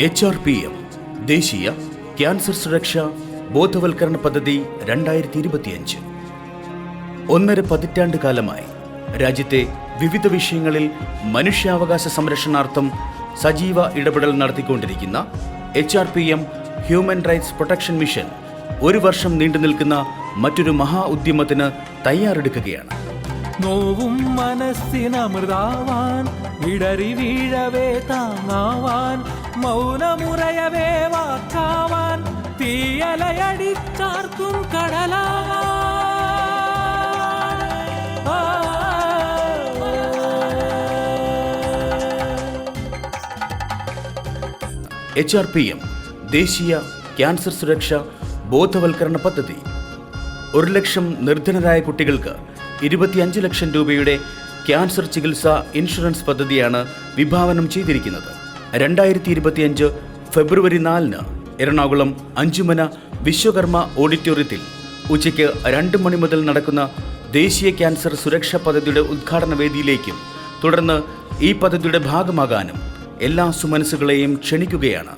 H R P M ദേശീയ cancer സുരക്ഷ ബോധവൽക്കരണ പദ്ധതി രണ്ടായിരത്തി ഇരുപത്തിയഞ്ച് ഒന്നര പതിറ്റാണ്ട് കാലമായി രാജ്യത്തെ വിവിധ വിഷയങ്ങളിൽ മനുഷ്യാവകാശ സംരക്ഷണാർത്ഥം സജീവ ഇടപെടൽ നടത്തിക്കൊണ്ടിരിക്കുന്ന H R P M human rights protection mission ഒരു വർഷം നീണ്ടു നിൽക്കുന്ന മറ്റൊരു മഹാ ഉദ്യമത്തിന് തയ്യാറെടുക്കുകയാണ്. നോവും മനസ്സിനമൃതാവാൻ ഇടറി വീഴവേ താങ്ങാവാൻ മൗനമുറയവേ വാക്കാവാൻ തീയലയടിച്ചാർക്കും കടല. എച്ച് ആർ പി എം ദേശീയ ക്യാൻസർ സുരക്ഷ ബോധവൽക്കരണ പദ്ധതി. ഒരു ലക്ഷം നിർധനരായ കുട്ടികൾക്ക് ഇരുപത്തിയഞ്ച് ലക്ഷം രൂപയുടെ ക്യാൻസർ ചികിത്സാ ഇൻഷുറൻസ് പദ്ധതിയാണ് വിഭാവനം ചെയ്തിരിക്കുന്നത്. രണ്ടായിരത്തി ഇരുപത്തിയഞ്ച് ഫെബ്രുവരി നാലിന് എറണാകുളം അഞ്ചുമന വിശ്വകർമ്മ ഓഡിറ്റോറിയത്തിൽ ഉച്ചയ്ക്ക് രണ്ട് മണി മുതൽ നടക്കുന്ന ദേശീയ ക്യാൻസർ സുരക്ഷാ പദ്ധതിയുടെ ഉദ്ഘാടന വേദിയിലേക്കും തുടർന്ന് ഈ പദ്ധതിയുടെ ഭാഗമാകാനും എല്ലാ സുമനസ്സുകളെയും ക്ഷണിക്കുകയാണ്.